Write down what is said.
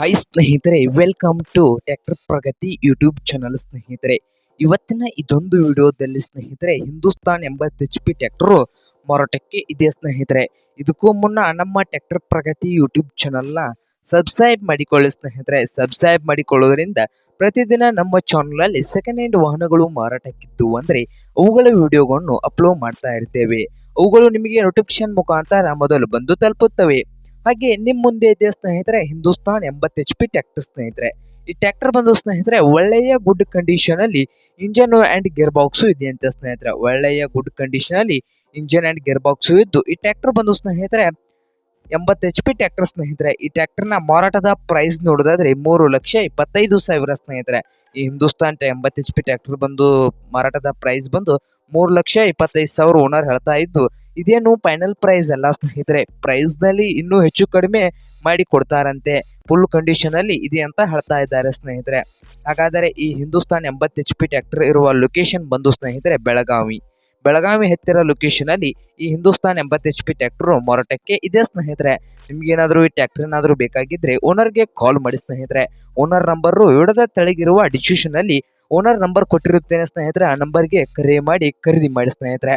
Hi ಸ್ನೇಹಿತರೆ welcome to tractor Pragati YouTube channel ಸ್ನೇಹಿತರೆ. ಇವತ್ತಿನ ಇದೊಂದು ವಿಡಿಯೋದಲ್ಲಿ ಸ್ನೇಹಿತರೆ, ಹಿಂದೂಸ್ತಾನ್ ಎಂಬತ್ತು ಎಚ್ ಪಿ ಟ್ಯಾಕ್ಟರು ಮಾರಾಟಕ್ಕೆ ಇದೆ ಸ್ನೇಹಿತರೆ. ಇದಕ್ಕೂ ಮುನ್ನ ನಮ್ಮ ಟ್ಯಾಕ್ಟರ್ ಪ್ರಗತಿ ಯೂಟ್ಯೂಬ್ ಚಾನಲ್ನ ಸಬ್ಸ್ಕ್ರೈಬ್ ಮಾಡಿಕೊಳ್ಳಿ ಸ್ನೇಹಿತರೆ. ಸಬ್ಸ್ಕ್ರೈಬ್ ಮಾಡಿಕೊಳ್ಳೋದ್ರಿಂದ ಪ್ರತಿದಿನ ನಮ್ಮ ಚಾನಲಲ್ಲಿ ಸೆಕೆಂಡ್ ಹ್ಯಾಂಡ್ ವಾಹನಗಳು ಮಾರಾಟಕ್ಕಿದ್ದು ಅಂದರೆ ಅವುಗಳ ವಿಡಿಯೋಗಳನ್ನು ಅಪ್ಲೋಡ್ ಮಾಡ್ತಾ ಇರ್ತೇವೆ. ಅವುಗಳು ನಿಮಗೆ ನೋಟಿಫಿಕೇಶನ್ ಮುಖಾಂತರ ಮೊದಲು ಬಂದು ತಲುಪುತ್ತವೆ. ಹಾಗೆ ನಿಮ್ ಮುಂದೆ ಇದೆ ಸ್ನೇಹಿತರೆ ಹಿಂದೂಸ್ತಾನ್ ಎಂಬತ್ತು ಎಚ್ ಪಿ ಟ್ಯಾಕ್ಟರ್ ಸ್ನೇಹಿತರೆ. ಈ ಟ್ರ್ಯಾಕ್ಟರ್ ಬಂದು ಸ್ನೇಹಿತರೆ ಒಳ್ಳೆಯ ಗುಡ್ ಕಂಡೀಷನ್ ಅಲ್ಲಿ ಇಂಜನ್ ಅಂಡ್ ಗೇರ್ ಬಾಕ್ಸ್ ಇದೆ ಅಂತ ಸ್ನೇಹಿತರೆ. ಒಳ್ಳೆಯ ಗುಡ್ ಕಂಡೀಷನ್ ಅಲ್ಲಿ ಇಂಜನ್ ಅಂಡ್ ಗೇರ್ ಬಾಕ್ಸ್ ಇದ್ದು ಈ ಟ್ರ್ಯಾಕ್ಟರ್ ಬಂದು ಸ್ನೇಹಿತರೆ ಎಂಬತ್ತು ಎಚ್ ಪಿ ಟ್ಯಾಕ್ಟರ್ ಸ್ನೇಹಿತರೆ. ಈ ಟ್ರ್ಯಾಕ್ಟರ್ನ ಮಾರಾಟದ ಪ್ರೈಸ್ ನೋಡೋದಾದ್ರೆ ಮೂರು ಲಕ್ಷ ಇಪ್ಪತ್ತೈದು ಸಾವಿರ ಸ್ನೇಹಿತರೆ. ಈ ಹಿಂದೂಸ್ತಾನ್ ಎಂಬತ್ತು ಎಚ್ ಪಿ ಟ್ಯಾಕ್ಟರ್ ಬಂದು ಮಾರಾಟದ ಪ್ರೈಸ್ ಬಂದು ಮೂರು ಲಕ್ಷ ಇಪ್ಪತ್ತೈದು ಸಾವಿರ ಓನರ್ ಹೇಳ್ತಾ ಇದ್ದು ಇದೇನು ಫೈನಲ್ ಪ್ರೈಸ್ ಅಲ್ಲ ಸ್ನೇಹಿತರೆ. ಪ್ರೈಸ್ನಲ್ಲಿ ಇನ್ನೂ ಹೆಚ್ಚು ಕಡಿಮೆ ಮಾಡಿ ಕೊಡ್ತಾರಂತೆ. ಫುಲ್ ಕಂಡೀಷನ್ ಅಲ್ಲಿ ಇದೆ ಅಂತ ಹೇಳ್ತಾ ಇದ್ದಾರೆ ಸ್ನೇಹಿತರೆ. ಹಾಗಾದರೆ ಈ ಹಿಂದೂಸ್ತಾನ್ ಎಂಬತ್ತು ಎಚ್ ಪಿ ಟ್ರ್ಯಾಕ್ಟರ್ ಇರುವ ಲೊಕೇಶನ್ ಬಂದು ಸ್ನೇಹಿತರೆ ಬೆಳಗಾವಿ. ಬೆಳಗಾವಿ ಹತ್ತಿರ ಲೊಕೇಶನ್ ಅಲ್ಲಿ ಈ ಹಿಂದೂಸ್ತಾನ್ ಎಂಬತ್ತು ಎಚ್ ಪಿ ಟ್ರ್ಯಾಕ್ಟರ್ ಮಾರಾಟಕ್ಕೆ ಇದೆ ಸ್ನೇಹಿತರೆ. ನಿಮ್ಗೆ ಏನಾದರೂ ಈ ಟ್ರ್ಯಾಕ್ಟರ್ ಏನಾದರೂ ಬೇಕಾಗಿದ್ರೆ ಓನರ್ಗೆ ಕಾಲ್ ಮಾಡಿ ಸ್ನೇಹಿತರೆ. ಓನರ್ ನಂಬರ್ ವಿಡದ ತೆಳಗಿರುವ ಡಿಸ್ಕ್ರಿಪ್ಷನ್ ಅಲ್ಲಿ ಓನರ್ ನಂಬರ್ ಕೊಟ್ಟಿರುತ್ತೇನೆ ಸ್ನೇಹಿತರೆ. ಆ ನಂಬರ್ಗೆ ಕರೆ ಮಾಡಿ ಖರೀದಿ ಮಾಡಿ ಸ್ನೇಹಿತರೆ.